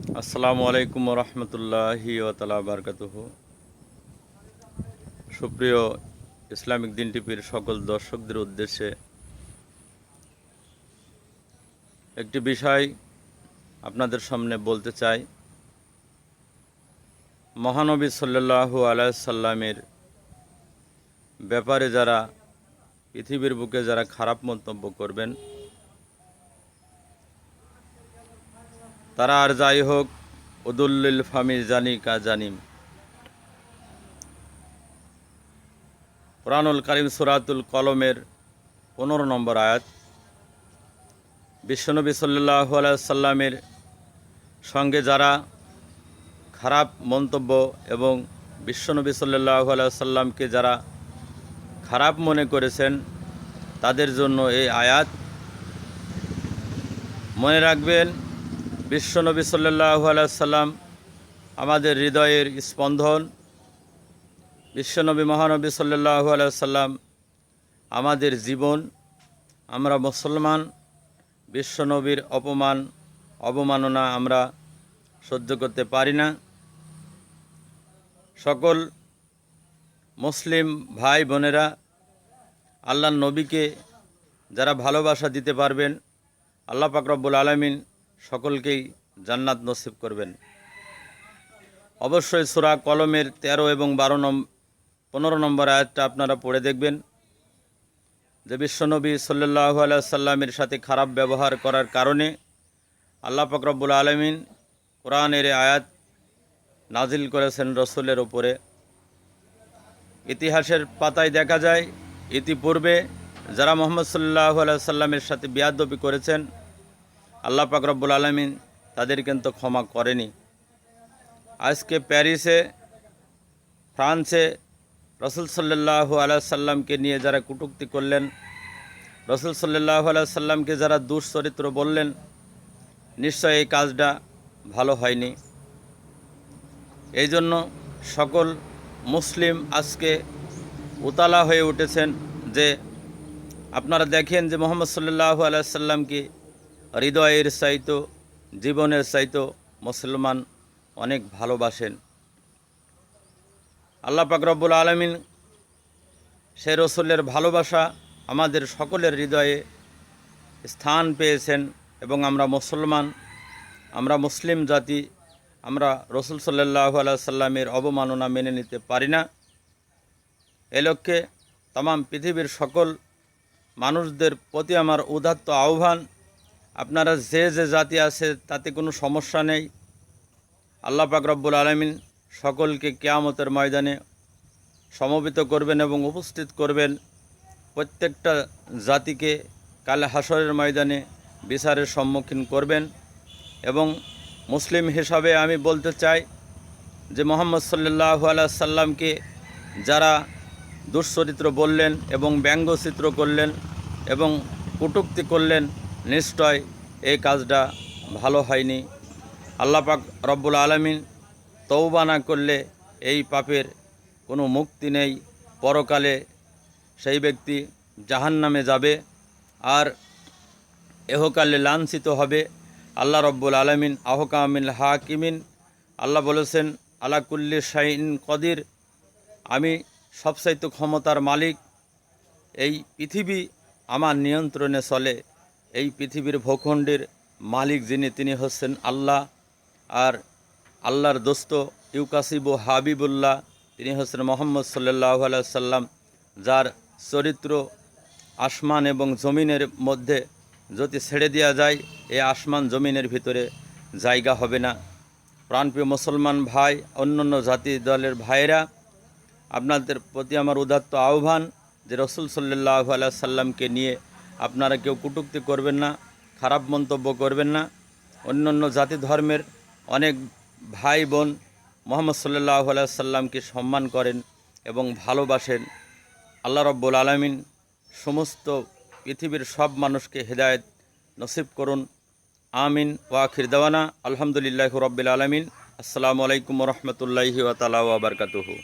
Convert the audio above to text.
আসসালামু আলাইকুম রহমতুল্লাহি ওতালা বারকাতুহ। সুপ্রিয় ইসলামিক দিন টিভির সকল দর্শকদের উদ্দেশ্যে একটি বিষয় আপনাদের সামনে বলতে চাই। মহানবী সাল্লাল্লাহু আলাইসাল্লামের ব্যাপারে যারা পৃথিবীর বুকে যারা খারাপ মন্তব্য করবেন তারা আর যাই হোক, উদুল্লিল ফামি জানি কা জানিম কোরআনুল করিম সুরাতুল কলমের পনেরো নম্বর আয়াত। বিশ্বনবী সাল্লাহ সাল্লামের সঙ্গে যারা খারাপ মন্তব্য এবং বিশ্বনবী সাল্লাহ সাল্লামকে যারা খারাপ মনে করেছেন, তাদের জন্য এই আয়াত। মনে রাখবেন বিশ্বনবী সাল্লাহ সাল্লাম আমাদের হৃদয়ের স্পন্দন। বিশ্বনবী মহানবী সাল্লাহ সাল্লাম আমাদের জীবন, আমরা মুসলমান, বিশ্বনবীর অপমান, অবমাননা আমরা সহ্য করতে পারি না। সকল মুসলিম ভাই বোনেরা আল্লাহ নবীকে যারা ভালোবাসা দিতে পারবেন, আল্লাহ পাকরব্বুল আলমিন সকলকেই জান্নাত নসিব করবেন। অবশ্যই সুরা কলমের তেরো এবং বারো নম, পনেরো নম্বর আয়াতটা আপনারা পড়ে দেখবেন। যে বিশ্বনবী সাল্লাহ সাল্লামের সাথে খারাপ ব্যবহার করার কারণে আল্লাহ ফকরবুল আলমিন কোরআনের আয়াত নাজিল করেছেন রসুলের ওপরে ইতিহাসের পাতায় দেখা যায়, ইতিপূর্বে যারা মোহাম্মদ সাল্লাহ সাল্লামের সাথে বিয়াদবি করেছেন আল্লাহ পাক রব্বুল আলমিন তাদের কিন্তু ক্ষমা করেনি। আজকে প্যারিসে, ফ্রান্সে রসুল সাল্লাহ সাল্লামকে নিয়ে যারা কুটুক্তি করলেন, রসুল সাল্লাহ সাল্লামকে যারা দুশ্চরিত্র বললেন, নিশ্চয় এই কাজটা ভালো হয়নি। এই জন্য সকল মুসলিম আজকে উতালা হয়ে উঠেছেন যে, আপনারা দেখেন যে মোহাম্মদ সাল্লাহ আলাইসাল্লামকে হৃদয়ের চাইতো, জীবনের চাইতো মুসলমান অনেক ভালোবাসেন। আল্লাহ পাক রব্বুল আলমিন সে রসুলের ভালোবাসা আমাদের সকলের হৃদয়ে স্থান পেয়েছেন এবং আমরা মুসলমান, আমরা মুসলিম জাতি, আমরা রসুল সাল্লাহ সাল্লামের অবমাননা মেনে নিতে পারি না। এ লক্ষ্যে তাম পৃথিবীর সকল মানুষদের প্রতি আমার উদাত্ত আহ্বান আপনারা যে যে জাতি আছে, তাতে কোনো সমস্যা নেই। আল্লাহ রব্বুল আলমিন সকলকে কেয়ামতের ময়দানে সমবেত করবেন এবং উপস্থিত করবেন। প্রত্যেকটা জাতিকে কালে হাসরের ময়দানে বিচারের সম্মুখীন করবেন। এবং মুসলিম হিসাবে আমি বলতে চাই যে মোহাম্মদ সাল্লাহ সাল্লামকে যারা দুশ্চরিত্র বললেন এবং ব্যঙ্গচিত্র করলেন এবং কটুক্তি করলেন নিশ্চয় এই কাজটা ভালো হয়নি। আল্লাহ পাক রব্বুল আলমিন তৌবা না করলে এই পাপের কোনো মুক্তি নেই। পরকালে সেই ব্যক্তি জাহান নামে যাবে আর এহকালে লাঞ্ছিত হবে। আল্লাহ রব্বুল আলমিন আহকামিল হাকিমিন আল্লাহ বলেছেন আল্লাহ কুল্লি শাইন কদির আমি সবচাইতে ক্ষমতার মালিক। এই পৃথিবী আমার নিয়ন্ত্রণে চলে। এই পৃথিবীর ভূখণ্ডের মালিক যিনি, তিনি হচ্ছেন আল্লাহ। আর আল্লাহর দোস্ত ইউকাসিব হাবিবুল্লাহ, তিনি হচ্ছেন মোহাম্মদ সাল্লাহ সাল্লাম যার চরিত্র আসমান এবং জমিনের মধ্যে যদি ছেড়ে দেওয়া যায় এই আসমান জমিনের ভিতরে জায়গা হবে না। প্রাণপ্রিয় মুসলমান ভাই, অন্যান্য জাতি দলের ভাইয়েরা, আপনাদের প্রতি আমার উদাত্ত আহ্বান যে রসুল সাল্লাহ সাল্লামকে নিয়ে আপনারা কেউ কটুক্তি করবেন না, খারাপ মন্তব্য করবেন না। অন্য অন্য জাতি ধর্মের অনেক ভাই বোন মোহাম্মদ সাল্লাহ সাল্লামকে সম্মান করেন এবং ভালোবাসেন। আল্লাহ রব্বুল আলমিন সমস্ত পৃথিবীর সব মানুষকে হেদায়ত নসিব করুন। আমিন ওয়াখির দেওয়ানা। আলহামদুলিল্লাহ রব্বিল আলমিন। আসসালামু আলাইকুম রহমতুল্লাহি ওতালা ওবরকাতুহু